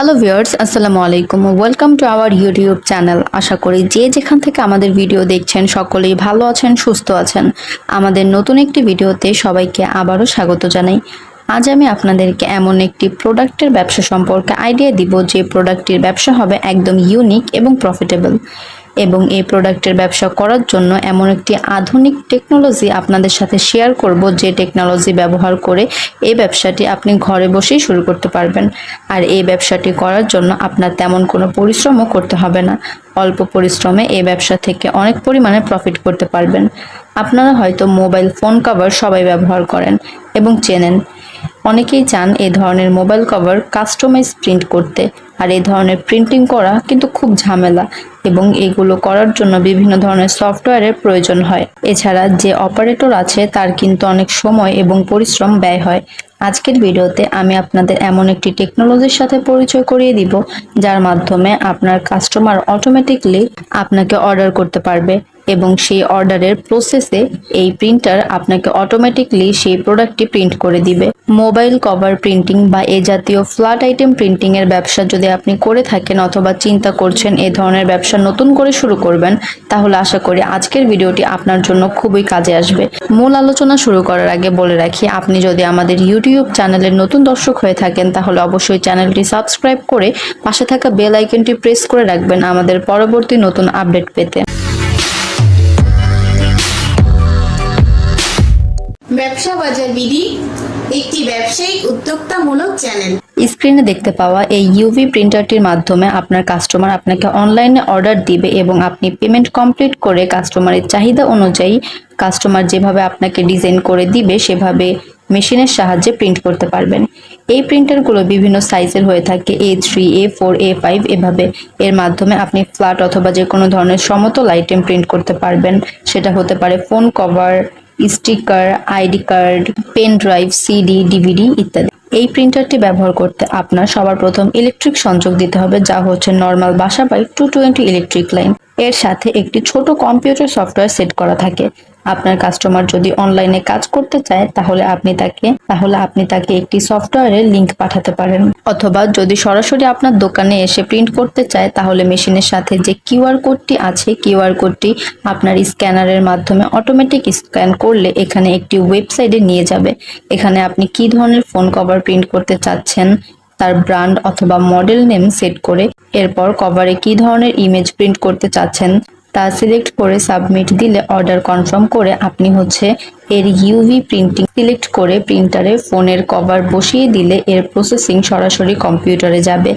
Hello viewers, আসসালামু আলাইকুম। Welcome to our YouTube channel আশা করি যে যেখান থেকে আমাদের ভিডিও দেখছেন, সকলেই ভালো আছেন, সুস্থ আছেন। আমাদের নতুন একটি ভিডিওতে সবাইকে আবারও স্বাগত জানাই। আজ আমি আপনাদেরকে এমন একটি প্রোডাক্টের ব্যবসা সম্পর্কে আইডিয়া দিব যে প্রোডাক্টটির ব্যবসা হবে একদম ইউনিক এবং প্রফিটেবল এবং এই প্রোডাক্টের ব্যবসা করার জন্য এমন একটি আধুনিক টেকনোলজি আপনাদের সাথে শেয়ার করব যে টেকনোলজি ব্যবহার করে এই ব্যবসাটি আপনি ঘরে বসেই শুরু করতে পারবেন। আর এই ব্যবসাটি করার জন্য আপনার তেমন কোনো পরিশ্রমও করতে হবে না। অল্প পরিশ্রমে এই ব্যবসা থেকে অনেক পরিমাণে প্রফিট করতে পারবেন। আপনারা হয়তো মোবাইল ফোন কভার সবাই ব্যবহার করেন এবং চেনেন। অনেকেই চান এই ধরনের মোবাইল কভার কাস্টমাইজ প্রিন্ট করতে, আর এই ধরনের প্রিন্টিং করা কিন্তু খুব ঝামেলা এবং এগুলো করার জন্য বিভিন্ন ধরনের সফটওয়্যারের প্রয়োজন হয়। এছাড়া যে অপারেটর আছে তার কিন্তু অনেক সময় এবং পরিশ্রম ব্যয় হয়। আজকের ভিডিওতে আমি আপনাদের এমন একটি টেকনোলজির সাথে পরিচয় করিয়ে দিব, যার মাধ্যমে আপনার কাস্টমার অটোমেটিকলি আপনাকে অর্ডার করতে পারবে। এবং সেই অর্ডারের প্রসেসে এই প্রিন্টার আপনাকে অটোমেটিকলি সেই প্রোডাক্টটি প্রিন্ট করে দিবে। মোবাইল কভার প্রিন্টিং বা এ জাতীয় ফ্ল্যাট আইটেম প্রিন্টিং এর ব্যবসা যদি আপনি করে থাকেন অথবা চিন্তা করছেন এ ধরনের ব্যবসা নতুন করে শুরু করবেন, তাহলে আশা করি আজকের ভিডিওটি আপনার জন্য খুবই কাজে আসবে। মূল আলোচনা শুরু করার আগে বলে রাখি, আপনি যদি আমাদের ইউটিউব চ্যানেলের নতুন দর্শক হয়ে থাকেন, তাহলে অবশ্যই চ্যানেলটি সাবস্ক্রাইব করে পাশে থাকা বেল আইকনটি প্রেস করে রাখবেন আমাদের পরবর্তী নতুন আপডেট পেতে। ব্যবসা বাজার বিডি একটি ব্যবসায়িক উদ্যোক্তামূলক চ্যানেল। স্ক্রিনে দেখতে পাওয়া এই ইউভি প্রিন্টারটির মাধ্যমে আপনার কাস্টমার আপনাকে অনলাইনে অর্ডার দিবে এবং আপনি পেমেন্ট কমপ্লিট করে কাস্টমারের চাহিদা অনুযায়ী কাস্টমার যেভাবে আপনাকে ডিজাইন করে দিবে, সেভাবে মেশিনের সাহায্যে প্রিন্ট করতে পারবেন। এই প্রিন্টারগুলো বিভিন্ন সাইজের হয়ে থাকে A three A four A five এভাবে। এর মাধ্যমে আপনি ফ্ল্যাট অথবা যে কোনো ধরনের সমতল আইটেম প্রিন্ট করতে পারবেন। সেটা হতে পারে phone cover sticker, ID card, pen drive, CD, DVD ইত্যাদি। এই প্রিন্টারটি ব্যবহার করতে আপনার সবার প্রথম ইলেকট্রিক সংযোগ দিতে হবে, যা হচ্ছে নর্মাল বাসা by two twenty electric line. এর সাথে একটি ছোট কম্পিউটার সফটওয়্যার সেট করা থাকে। আপনার কাস্টমার যদি অনলাইনে কাজ করতে চায়, তাহলে আপনি তাকে, তাহলে আপনি তাকে একটি সফটওয়্যারের লিংক পাঠাতে পারেন। অথবা যদি সরাসরি আপনার দোকানে এসে প্রিন্ট করতে চায়, তাহলে মেশিনের সাথে যে কিউআর কোডটি আছে কিউআর কোডটি আপনার স্ক্যানারের মাধ্যমে অটোমেটিক স্ক্যান করলে এখানে একটি ওয়েবসাইটে নিয়ে যাবে। এখানে আপনি কি ধরনের ফোন কভার প্রিন্ট করতে চাচ্ছেন তার ব্র্যান্ড অথবা মডেল নেম সেট করে এরপর কভারে কি ধরনের ইমেজ প্রিন্ট করতে চাচ্ছেন তা সিলেক্ট করে সাবমিট দিলে অর্ডার কনফার্ম করে আপনি হচ্ছে এর ইউভি প্রিন্টিং সিলেক্ট করে প্রিন্টারে ফোনের কভার বসিয়ে দিলে এর প্রসেসিং সরাসরি কম্পিউটারে যাবে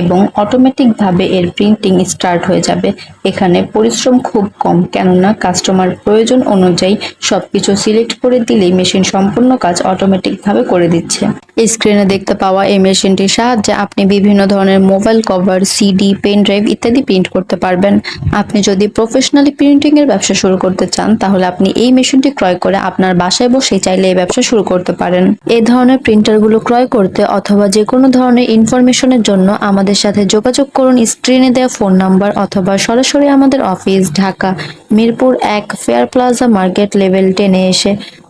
এবং অটোমেটিকভাবে এর প্রিন্টিং স্টার্ট হয়ে যাবে। এখানে পরিশ্রম খুব কম, কেননা কাস্টমার প্রয়োজন অনুযায়ী সবকিছু সিলেক্ট করে দিলেই মেশিন সম্পূর্ণ কাজ অটোমেটিকভাবে করে দিচ্ছে। স্ক্রিনে দেখতে পাওয়া এই মেশিনটির সাহায্যে আপনি বিভিন্ন ধরনের mobile cover CD pen drive ইত্যাদি প্রিন্ট করতে পারবেন। আপনি যদি প্রফেশনালি প্রিন্টিংয়ের ব্যবসা শুরু করতে চান, তাহলে আপনি এই মেশিনটি ক্রয় করে আপনার বাসায় বসে চাইলে এই ব্যবসা শুরু করতে পারেন। এই ধরনের প্রিন্টারগুলো ক্রয় করতে অথবা যে কোনো ধরনের ইনফরমেশনের জন্য আমাদের সাথে যোগাযোগ করুন স্ক্রিনে দেওয়া ফোন নাম্বার অথবা সরাসরি আমাদের অফিস, ঢাকা, মিরপুর এক, ফেয়ার প্লাজা, মার্কেট লেভেল টেনে এসে